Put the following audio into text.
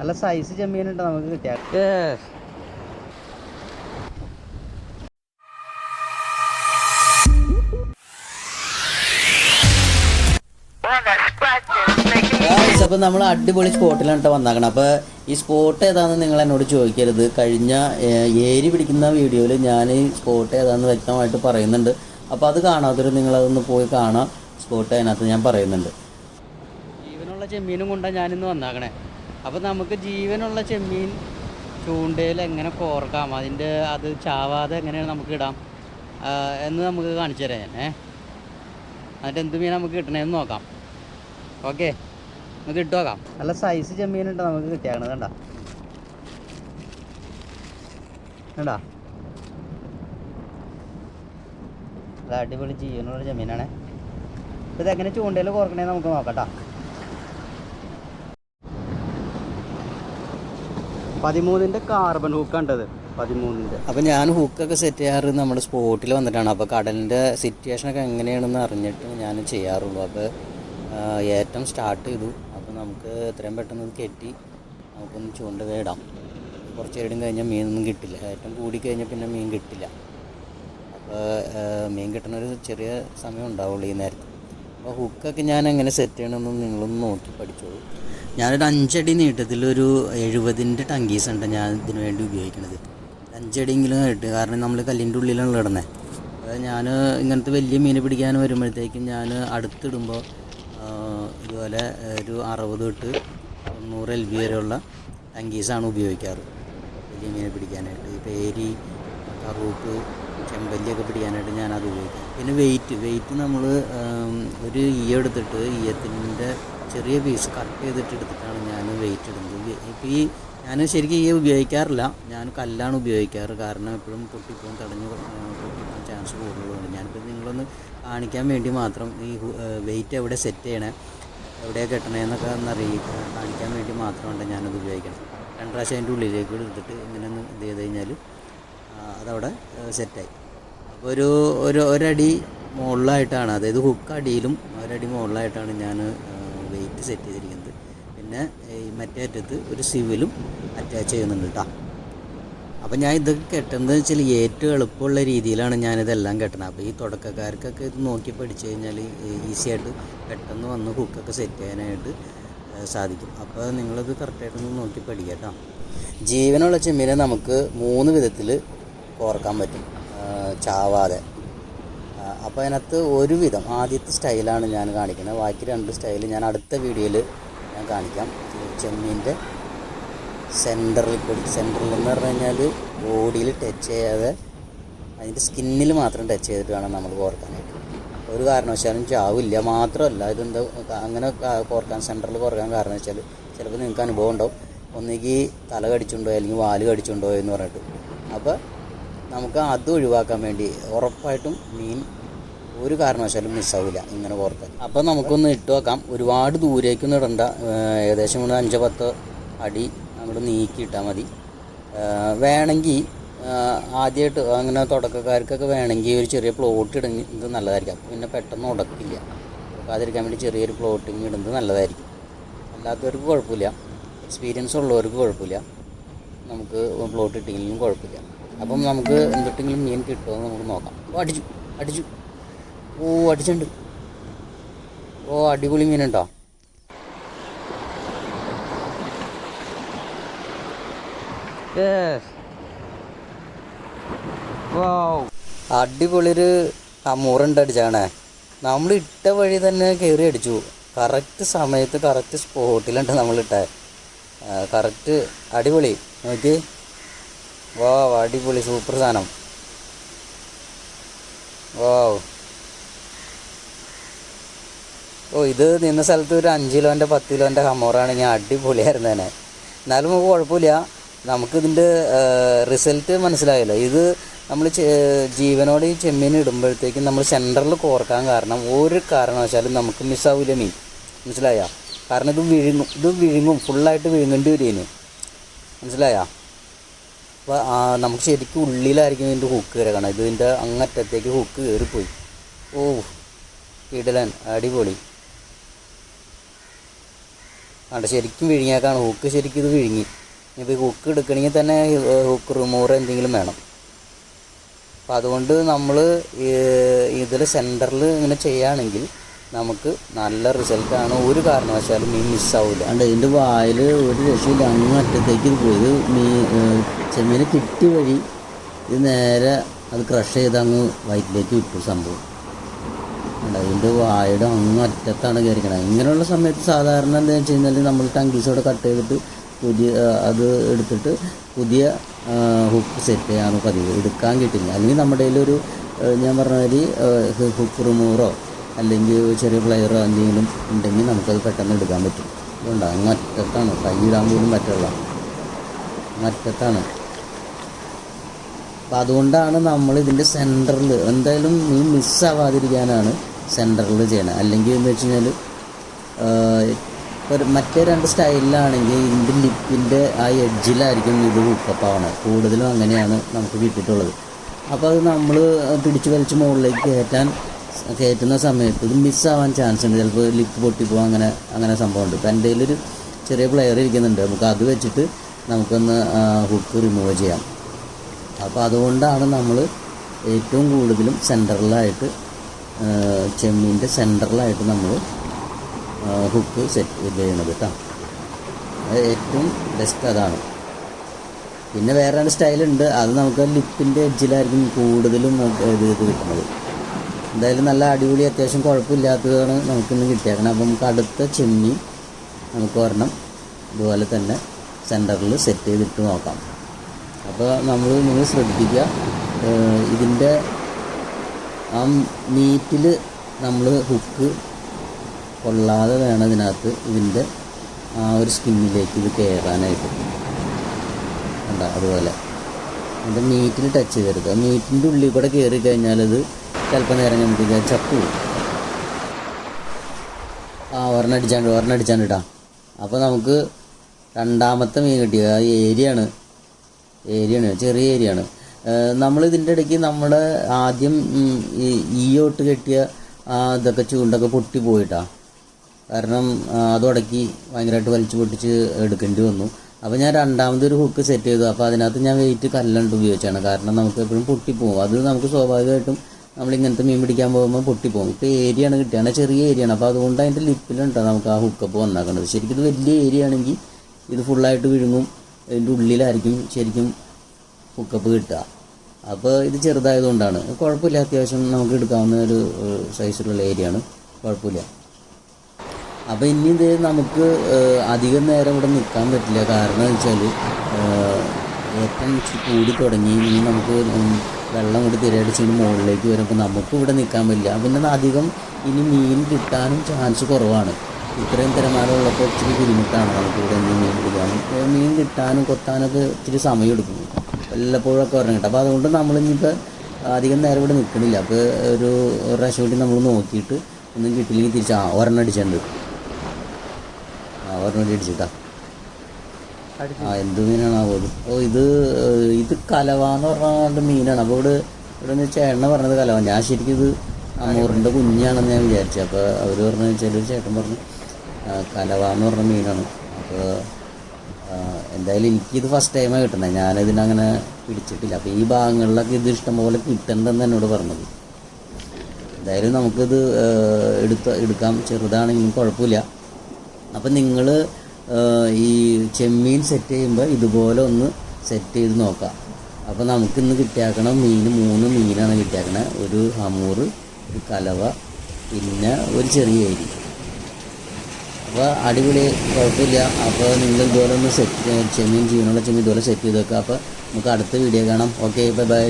നല്ല സൈസ് ചെമ്മീനുണ്ട് നമുക്ക് കിട്ടിയ. അപ്പോൾ നമ്മൾ അടിപൊളി സ്പോട്ടിലാണ് കേട്ടോ വന്നാക്കണം. അപ്പോൾ ഈ സ്പോട്ട് ഏതാണെന്ന് നിങ്ങൾ എന്നോട് ചോദിക്കരുത്. കഴിഞ്ഞ ഏരി പിടിക്കുന്ന വീഡിയോയിൽ ഞാൻ ഈ സ്പോട്ട് ഏതാണെന്ന് വ്യക്തമായിട്ട് പറയുന്നുണ്ട്. അപ്പോൾ അത് കാണാത്തൊരു നിങ്ങളതൊന്ന് പോയി കാണാം. സ്പോട്ട് അതിനകത്ത് ഞാൻ പറയുന്നുണ്ട്. ജീവനുള്ള ചെമ്മീനും കൊണ്ടാണ് ഞാനിന്ന് വന്നാക്കണേ. അപ്പോൾ നമുക്ക് ജീവനുള്ള ചെമ്മീൻ ചൂണ്ടയിൽ എങ്ങനെ കോർക്കാം അതിന്റെ അത് ചാവാതെ എങ്ങനെയാണ് നമുക്ക് ഇടാം എന്ന് നമുക്ക് കാണിച്ചു തരാം ഞാൻ എന്നിട്ട് എന്ത് മീൻ നമുക്ക് കിട്ടണമെന്ന് നോക്കാം. ഓക്കെ നമുക്ക് ഇട്ട് നോക്കാം. നല്ല സൈസ് ചെമ്മീനുണ്ട് നമുക്ക് കിട്ടിയാക്കണത് കണ്ട? കണ്ടാ? അടിപൊളി ജീവനുള്ള ചെമ്മീനാണ്. ഇത് എങ്ങനെ ചൂണ്ടയിൽ കോർക്കണേന്ന് നമുക്ക് നോക്കാം കേട്ടോ പതിമൂന്നിന്റെ കാർബൺ ഹൂക്കാണ്ടത് പതിമൂന്നിന്റെ അപ്പോൾ ഞാൻ ഹൂക്കൊക്കെ സെറ്റ് ചെയ്യാറ് നമ്മുടെ സ്പോട്ടിൽ വന്നിട്ടാണ്. അപ്പൊ കടലിന്റെ സിറ്റുവേഷൻ ഒക്കെ എങ്ങനെയാണെന്ന് അറിഞ്ഞിട്ട് ഞാൻ ചെയ്യാറുള്ളൂ. അപ്പോൾ ഏറ്റവും സ്റ്റാർട്ട് ചെയ്തു. അപ്പോൾ നമുക്ക് എത്രയും പെട്ടെന്ന് കെട്ടി നമുക്കൊന്ന് ചൂണ്ട വേടാം കുറച്ച് നേരം കഴിഞ്ഞാൽ മീനൊന്നും കിട്ടില്ല. ഏറ്റവും കൂടി കഴിഞ്ഞാൽ പിന്നെ മീൻ കിട്ടില്ല. അപ്പോൾ മീൻ കിട്ടുന്ന ഒരു ചെറിയ സമയം ഉണ്ടാവുള്ളൂ ഈ നേരത്തെ. അപ്പോൾ ഹുക്കൊക്കെ ഞാൻ എങ്ങനെ സെറ്റ് ചെയ്യണമെന്ന് നിങ്ങളൊന്ന് നോക്കി പഠിച്ചോളൂ. ഞാനൊരു അഞ്ചടി നീട്ടത്തിലൊരു എഴുപതിന്റെ ടങ്കീസ് ഉണ്ട് ഞാൻ ഇതിന് വേണ്ടി ഉപയോഗിക്കുന്നത്. അഞ്ചടിയെങ്കിലും കേട്ട് കാരണം നമ്മൾ കല്ലിന്റെ ഉള്ളിലാണ് ഇടുന്നത് അതായത് ഞാൻ ഇങ്ങനത്തെ വലിയ മീൻ പിടിക്കാൻ വരുമ്പോഴത്തേക്കും ഞാൻ അടുത്തിടുമ്പോൾ ഇതുപോലെ ഒരു അറുപത് തൊട്ട് തൊണ്ണൂറ് എൽ ബി വരെയുള്ള ടങ്കീസാണ് ഉപയോഗിക്കാറ്. വലിയ മീനെ പിടിക്കാനായിട്ട്. ഏരി കറൂപ്പ് ചെമ്പല്ലിയൊക്കെ പിടിക്കാനായിട്ട് ഞാനത് ഉപയോഗിക്കും. പിന്നെ വെയിറ്റ് വെയിറ്റ് നമ്മൾ ഒരു ഈയ എടുത്തിട്ട് ഈയത്തിന്റെ ചെറിയ പീസ് കട്ട് ചെയ്തിട്ട് എടുത്തിട്ടാണ് ഞാൻ വെയിറ്റ് ഇടുന്നത്. ഇപ്പോൾ ഈ ഞാൻ ശരിക്കും ഈ ഉപയോഗിക്കാറില്ല. ഞാൻ കല്ലാണ് ഉപയോഗിക്കാറ്. കാരണം എപ്പോഴും പൊട്ടിപ്പോൾ തടഞ്ഞ് പൊട്ടിപ്പോകാൻ ചാൻസ് കൂടുതലുണ്ട് ഞാനിപ്പോൾ നിങ്ങളൊന്ന് കാണിക്കാൻ വേണ്ടി മാത്രം ഈ വെയിറ്റ് എവിടെ സെറ്റ് ചെയ്യണേ എവിടെ കെട്ടണേന്നൊക്കെ ഒന്ന് കാണിക്കാൻ വേണ്ടി മാത്രമാണ് ഞാനത് ഉപയോഗിക്കണം. രണ്ട് പ്രാവശ്യം അതിന്റെ ഉള്ളിലേക്ക് എടുത്തിട്ട് ഇങ്ങനെ ഒന്ന് ഇത് ചെയ്ത് കഴിഞ്ഞാൽ അതവിടെ സെറ്റായി. അപ്പോൾ ഒരു ഒരു ഒരടി മുകളിലായിട്ടാണ് അതായത് ഹുക്ക് അടിയിലും ഒരടി മുകളിലായിട്ടാണ് ഞാൻ വെയിറ്റ് സെറ്റ് ചെയ്തിരിക്കുന്നത്. പിന്നെ ഈ മറ്റേ അറ്റത്ത് ഒരു സിവിലും അറ്റാച്ച് ചെയ്യുന്നുണ്ട് കേട്ടോ അപ്പോൾ ഞാൻ ഇതൊക്കെ കെട്ടുന്നത് വെച്ചാൽ ഏറ്റവും എളുപ്പമുള്ള രീതിയിലാണ് ഞാനിതെല്ലാം കെട്ടണത്. അപ്പോൾ ഈ തുടക്കക്കാർക്കൊക്കെ ഇത് നോക്കി പഠിച്ചു കഴിഞ്ഞാൽ ഈസി ആയിട്ട് പെട്ടെന്ന് വന്ന് ഹുക്കൊക്കെ സെറ്റ് ചെയ്യാനായിട്ട് സാധിക്കും. അപ്പോൾ നിങ്ങളത് കറക്റ്റായിട്ടൊന്ന് നോക്കി പഠിക്കാം കേട്ടോ ജീവനുള്ള ചെമ്മീനെ നമുക്ക് മൂന്ന് വിധത്തിൽ കോർക്കാൻ പറ്റും. ചാവാതെ. അപ്പോൾ അതിനകത്ത് ഒരുവിധം ആദ്യത്തെ സ്റ്റൈലാണ് ഞാൻ കാണിക്കുന്നത്. ബാക്കി രണ്ട് സ്റ്റൈൽ ഞാൻ അടുത്ത വീഡിയോയിൽ ഞാൻ കാണിക്കാം. ചെമ്മീന്റെ സെന്ററിൽ കൂടി സെന്ററിൽ എന്ന് പറഞ്ഞു കഴിഞ്ഞാൽ ബോഡിയിൽ ടച്ച് ചെയ്യാതെ അതിന്റെ സ്കിന്നിൽ മാത്രം ടച്ച് ചെയ്തിട്ട് വേണം നമ്മൾ കോർക്കാനായിട്ട് ഒരു കാരണവശാലും ചാവില്ല മാത്രമല്ല ഇതെന്താ അങ്ങനെ കോർക്കാൻ സെന്ററിൽ കോർക്കാൻ കാരണം വെച്ചാൽ ചിലപ്പോൾ നിങ്ങൾക്ക് അനുഭവം ഉണ്ടാവും. ഒന്നുകിൽ തല കടിച്ചുണ്ടോ അല്ലെങ്കിൽ വാൽ കടിച്ചുണ്ടോ എന്ന് പറഞ്ഞിട്ട്. അപ്പോൾ നമുക്ക് അത് ഒഴിവാക്കാൻ വേണ്ടി ഉറപ്പായിട്ടും മീൻ ഒരു കാരണവശാലും മിസ്സാവില്ല ഇങ്ങനെ കോർക്കാൻ അപ്പോൾ നമുക്കൊന്ന് ഇട്ട് വെക്കാം. ഒരുപാട് ദൂരേക്കൊന്നും ഇടണ്ട. ഏകദേശം ഒരു അഞ്ചോ പത്തോ അടി നമ്മൾ നീക്കി ഇട്ടാൽ മതി. വേണമെങ്കിൽ ആദ്യമായിട്ട് അങ്ങനെ തുടക്കക്കാർക്കൊക്കെ വേണമെങ്കിൽ ഒരു ചെറിയ പ്ലോട്ട് ഇടുന്നത് നല്ലതായിരിക്കും. അപ്പോൾ പിന്നെ പെട്ടെന്ന് ഉടക്കില്ല. ഉടക്കാതിരിക്കാൻ വേണ്ടി ചെറിയൊരു പ്ലോട്ടിങ് ഇടുന്നത് നല്ലതായിരിക്കും. അല്ലാത്തവർക്ക് കുഴപ്പമില്ല. എക്സ്പീരിയൻസ് ഉള്ളവർക്ക് കുഴപ്പമില്ല. നമുക്ക് പ്ലോട്ട് ഇട്ടെങ്കിലും കുഴപ്പമില്ല. അപ്പം നമുക്ക് എന്തിട്ടെങ്കിലും മീൻ കിട്ടുമോ എന്ന് നമുക്ക് നോക്കാം. ഓ അടിച്ചു അടിച്ചു. ഓ അടിച്ചിട്ടുണ്ട്. ഓ അടിപൊളി മീനുണ്ടോ? അടിപൊളി ഒരു അമൂറുണ്ട് അടിച്ചാണേ. നമ്മൾ ഇട്ട വഴി തന്നെ കയറി അടിച്ചു. കറക്റ്റ് സമയത്ത് കറക്റ്റ് സ്പോട്ടിലുണ്ട് നമ്മളിട്ടേ കറക്റ്റ് അടിപൊളി. നോക്കി വാ അടിപൊളി സൂപ്പർ സാധനം. വാവ്. ഓ ഇത് നിന്ന സ്ഥലത്ത് ഒരു അഞ്ച് കിലോന്റെ പത്ത് കിലോന്റെ ഹമ്മോറാണെങ്കിൽ അടിപൊളിയായിരുന്നു തന്നെ. എന്നാലും നമുക്ക് കുഴപ്പമില്ല. നമുക്കിതിന്റെ റിസൾട്ട് മനസ്സിലായല്ലോ. ഇത് നമ്മൾ ജീവനോട് ഈ ചെമ്മീൻ ഇടുമ്പോഴത്തേക്കും നമ്മൾ സെന്ററിൽ കോർക്കാൻ കാരണം ഒരു കാരണവശാലും നമുക്ക് മിസ്സാവില്ല മീൻ. മനസ്സിലായോ? കാരണം ഇത് വിഴുങ്ങും ഇത് വിഴുങ്ങും ഫുള്ളായിട്ട് വിഴുങ്ങേണ്ടി വരും മനസ്സിലായോ? അപ്പോൾ നമുക്ക് ശരിക്കും ഉള്ളിലായിരിക്കും ഇതിന്റെ ഹുക്ക് കിടക്കണം ഇത് ഇതിന്റെ അങ്ങറ്റത്തേക്ക് ഹുക്ക് കയറിപ്പോയി ഓ ഇടലൻ അടിപൊളി. അവിടെ ശരിക്കും വിഴുങ്ങിയേക്കാണ്. ഹുക്ക് ശരിക്കും ഇത് വിഴുങ്ങി. ഇപ്പോൾ ഈ ഹുക്ക് എടുക്കണമെങ്കിൽ തന്നെ ഹുക്ക് റിമൂവർ എന്തെങ്കിലും വേണം. അപ്പോൾ അതുകൊണ്ട് നമ്മൾ ഇതിൽ സെന്ററിൽ ഇങ്ങനെ ചെയ്യുകയാണെങ്കിൽ നമുക്ക് നല്ല റിസൾട്ടാണ് ഒരു കാരണവശാലും മീൻ മിസ്സാവില്ല അണ്ട് ഇതിന്റെ വായിൽ ഒരു രക്ഷയില്ല. അങ്ങ് അറ്റത്തേക്ക് പോയത് മീൻ ചെമ്മീനെ കിട്ടി വഴി ഇത് നേരെ അത് ക്രഷ് ചെയ്ത് അങ്ങ് വയറ്റിലേക്ക് വിട്ടു സംഭവം. അല്ല അതിന്റെ വായുടെ അങ്ങ് അറ്റത്താണ് കയറിക്കണത് ഇങ്ങനെയുള്ള സമയത്ത് സാധാരണ എന്താ വെച്ച് കഴിഞ്ഞാൽ നമ്മൾ ടങ്കീസോടെ കട്ട് ചെയ്തിട്ട് പുതിയ അത് എടുത്തിട്ട് പുതിയ ഹുക്ക് സെറ്റ് ചെയ്യാണ് പതിവ്. എടുക്കാൻ കിട്ടില്ല. അല്ലെങ്കിൽ നമ്മുടെ ആ, ഞാൻ പറഞ്ഞ മാതിരി ഹുക്ക് റിമൂവറോ അല്ലെങ്കിൽ ചെറിയ പ്ലെയറോ എന്തെങ്കിലും ഉണ്ടെങ്കിൽ നമുക്കത് പെട്ടെന്ന് എടുക്കാൻ പറ്റും. അതുകൊണ്ട് അങ്ങ് അറ്റത്താണ് കൈയിടാൻ പോലും പറ്റുള്ള മറ്റത്താണ്. അറ്റത്താണ് അപ്പം അതുകൊണ്ടാണ് നമ്മൾ ഇതിന്റെ സെന്ററിൽ എന്തായാലും മീൻ മിസ്സാവാതിരിക്കാനാണ് സെന്ററിൽ ചെയ്യണത് അല്ലെങ്കിൽ എന്ന് വെച്ച് കഴിഞ്ഞാൽ ഒരു മറ്റേ രണ്ട് സ്റ്റൈലിലാണെങ്കിൽ ഇതിന്റെ ലിപ്പിന്റെ ആ എഡ്ജിലായിരിക്കും ഇത് ഹുക്കപ്പ് ആവണത് കൂടുതലും അങ്ങനെയാണ് നമുക്ക് കിട്ടിയിട്ടുള്ളത്. അപ്പോൾ അത് നമ്മൾ പിടിച്ചു വലിച്ച് മുകളിലേക്ക് കയറ്റാൻ കയറ്റുന്ന സമയത്ത് ഇത് മിസ്സാവാൻ ചാൻസ് ഉണ്ട്. ചിലപ്പോൾ ലിപ്പ് പൊട്ടിപ്പോകാൻ അങ്ങനെ അങ്ങനെ സംഭവമുണ്ട്. ഇപ്പം എന്റെ കയ്യിലൊരു ചെറിയ പ്ലെയർ ഇരിക്കുന്നുണ്ട്. നമുക്ക് അത് വെച്ചിട്ട് നമുക്കൊന്ന് ഹുക്ക് റിമൂവ് ചെയ്യാം. അപ്പോൾ അതുകൊണ്ടാണ് നമ്മൾ ഏറ്റവും കൂടുതലും സെന്ററിലായിട്ട് ചെമ്മീന്റെ സെന്ററിലായിട്ട് നമ്മൾ ഹുക്ക് സെറ്റ് ഇത് ചെയ്യണത് കേട്ടോ ഏറ്റവും ബെസ്റ്റ് അതാണ്. പിന്നെ വേറെ സ്റ്റൈലുണ്ട് അത് നമുക്ക് ലിപ്പിന്റെ എഡ്ജിലായിരിക്കും കൂടുതലും ഇത് ഇത് കിട്ടുന്നത്. എന്തായാലും നല്ല അടിപൊളി അത്യാവശ്യം കുഴപ്പമില്ലാത്തതാണ് നമുക്കിന്ന് കിട്ടിയേക്കണം അപ്പം നമുക്ക് അടുത്ത ചെമ്മീൻ നമുക്ക് ഒരെണ്ണം ഇതുപോലെ തന്നെ സെന്ററിൽ സെറ്റ് ചെയ്തിട്ട് നോക്കാം. അപ്പോൾ നമ്മൾ നിങ്ങൾ ശ്രദ്ധിക്കുക ഇതിന്റെ ആ മീറ്റിൽ നമ്മൾ ഹുക്ക് കൊള്ളാതെ വേണം ഇതിനകത്ത് ഇതിന്റെ ആ ഒരു സ്കിന്നിലേക്ക് ഇത് കയറാനായിട്ട് ഉണ്ടാ അതുപോലെ. അതിന്റെ മീറ്റിൽ ടച്ച് ചെയ്തെടുക്കുക മീറ്റിന്റെ ഉള്ളിൽ കൂടെ കയറി കഴിഞ്ഞാൽ അത് ചിലപ്പോൾ നേരം ഞാൻ ചത്തു ആ ഒരെണ്ണടിച്ചാണ്ട് ഒരെണ്ണടിച്ചാണ്ട് ഒരെണ്ണം അപ്പോൾ നമുക്ക് രണ്ടാമത്തെ മീൻ കിട്ടിയത് ആ ഏരിയയാണ് ഏരിയയാണ് ചെറിയ ഏരിയയാണ് നമ്മൾ ഇതിന്റെ ഇടയ്ക്ക് നമ്മുടെ ആദ്യം ഈ ഈയോട്ട് കെട്ടിയ ആ ഇതൊക്കെ ചൂണ്ടൊക്കെ പൊട്ടി പോയിട്ടാ. കാരണം അത് ഉടക്കി ഭയങ്കരമായിട്ട് വലിച്ചു പൊട്ടിച്ച് എടുക്കേണ്ടി വന്നു. അപ്പോൾ ഞാൻ രണ്ടാമതൊരു ഹുക്ക് സെറ്റ് ചെയ്തു. അപ്പോൾ അതിനകത്ത് ഞാൻ വെയിറ്റ് കല്ലുണ്ട് ഉപയോഗിച്ചാണ്. കാരണം നമുക്ക് എപ്പോഴും പൊട്ടിപ്പോകും അത് നമുക്ക് സ്വാഭാവികമായിട്ടും നമ്മൾ ഇങ്ങനത്തെ മീൻ പിടിക്കാൻ പോകുമ്പോൾ പൊട്ടിപ്പോകും. ഇപ്പോൾ ഏരിയയാണ് കിട്ടുകയാണ് ചെറിയ ഏരിയ ആണ് അപ്പോൾ അതുകൊണ്ട് അതിന്റെ ലിപ്പിലുണ്ട് നമുക്ക് ആ ഹുക്കപ്പ് വന്നാക്കുന്നത് ശരിക്കും ഇത് വലിയ ഏരിയ ആണെങ്കിൽ ഇത് ഫുള്ളായിട്ട് വിഴുങ്ങും. ഇതിന്റെ ഉള്ളിലായിരിക്കും ശരിക്കും ഹുക്കപ്പ് കിട്ടുക. അപ്പോൾ ഇത് ചെറുതായതുകൊണ്ടാണ്. കുഴപ്പമില്ല. അത്യാവശ്യം നമുക്ക് എടുക്കാവുന്ന ഒരു സൈസിലുള്ള ഏരിയ ആണ്. കുഴപ്പമില്ല. അപ്പോൾ ഇനി ഇത് നമുക്ക് അധികം നേരം ഇവിടെ നിൽക്കാൻ പറ്റില്ല. കാരണം എന്ന് വെച്ചാൽ ഏറ്റവും കൂടി തുടങ്ങി. ഇനി നമുക്ക് വെള്ളം കൂടി തിരയടിച്ച് ഇനി മുകളിലേക്ക് വരുമ്പോൾ നമുക്ക് ഇവിടെ നിൽക്കാൻ പറ്റില്ല. പിന്നെ അധികം ഇനി മീൻ കിട്ടാനും ചാൻസ് കുറവാണ്. ഇത്രയും തിരമാലമുള്ളപ്പോൾ ഇച്ചിരി ബുദ്ധിമുട്ടാണ് നമുക്ക് ഇവിടെ ഇനി മീൻ പിടിക്കാനും മീൻ കിട്ടാനും കൊത്താനൊക്കെ ഇച്ചിരി സമയമെടുക്കും വല്ലപ്പോഴൊക്കെ ഒരെണ്ണം അപ്പോൾ അതുകൊണ്ട് നമ്മളിനിയിപ്പോൾ അധികം നേരം ഇവിടെ നിൽക്കണില്ല അപ്പോൾ ഒരു പ്രാവശ്യം നമ്മൾ നോക്കിയിട്ട് ഒന്നും കിട്ടില്ലെങ്കിൽ തിരിച്ച് ആ ഒരെണ്ണം അടിച്ചിട്ടുണ്ട്. ആ ഒരെണ്ണം അടിച്ചിട്ടാ. ആ എന്ത് മീനാണ് ആ പോലും ഓ ഇത് ഇത് കലവ എന്ന് പറഞ്ഞ മീനാണ്. അപ്പോൾ ഇവിടെ ഇവിടെ നിന്ന് ചേട്ടനെ പറഞ്ഞത് കലവ. ഞാൻ ശരിക്കും ഇത് അമൂറിന്റെ കുഞ്ഞാണെന്ന് ഞാൻ വിചാരിച്ചു. അപ്പോൾ അവർ പറഞ്ഞു വെച്ചാൽ ചേട്ടൻ പറഞ്ഞു കലവാന്ന് കലവ എന്ന് പറഞ്ഞ മീനാണ്. അപ്പോൾ എന്തായാലും എനിക്കിത് ഫസ്റ്റ് ടൈമാണ് കിട്ടുന്നത് ഞാനിതിനങ്ങനെ പിടിച്ചിട്ടില്ല. അപ്പോൾ ഈ ഭാഗങ്ങളിലൊക്കെ ഇത് ഇഷ്ടംപോലെ കിട്ടണ്ടെന്ന് എന്നോട് പറഞ്ഞത്. എന്തായാലും നമുക്കിത് എടുത്ത് എടുക്കാം. ചെറുതാണെങ്കിലും കുഴപ്പമില്ല. അപ്പം നിങ്ങൾ ഈ ചെമ്മീൻ സെറ്റ് ചെയ്യുമ്പോൾ ഇതുപോലെ ഒന്ന് സെറ്റ് ചെയ്ത് നോക്കാം. അപ്പോൾ നമുക്കിന്ന് കിട്ടിയാക്കണം മീൻ മൂന്ന് മീനാണ് കിട്ടിയാക്കണത് ഒരു അമൂറ് ഒരു കലവ പിന്നെ ഒരു ചെറിയ ഏരി അപ്പോൾ അടിപൊളി കുഴപ്പമില്ല. അപ്പോൾ നിങ്ങൾ ഇതുപോലെ ഒന്ന് സെറ്റ് ചെമ്മീൻ ചെയ്യണമുള്ള ചെമ്മീൻ ഇതുപോലെ സെറ്റ് ചെയ്ത് വെക്കുക അപ്പോൾ നമുക്ക് അടുത്ത വീഡിയോ കാണാം. Okay bye bye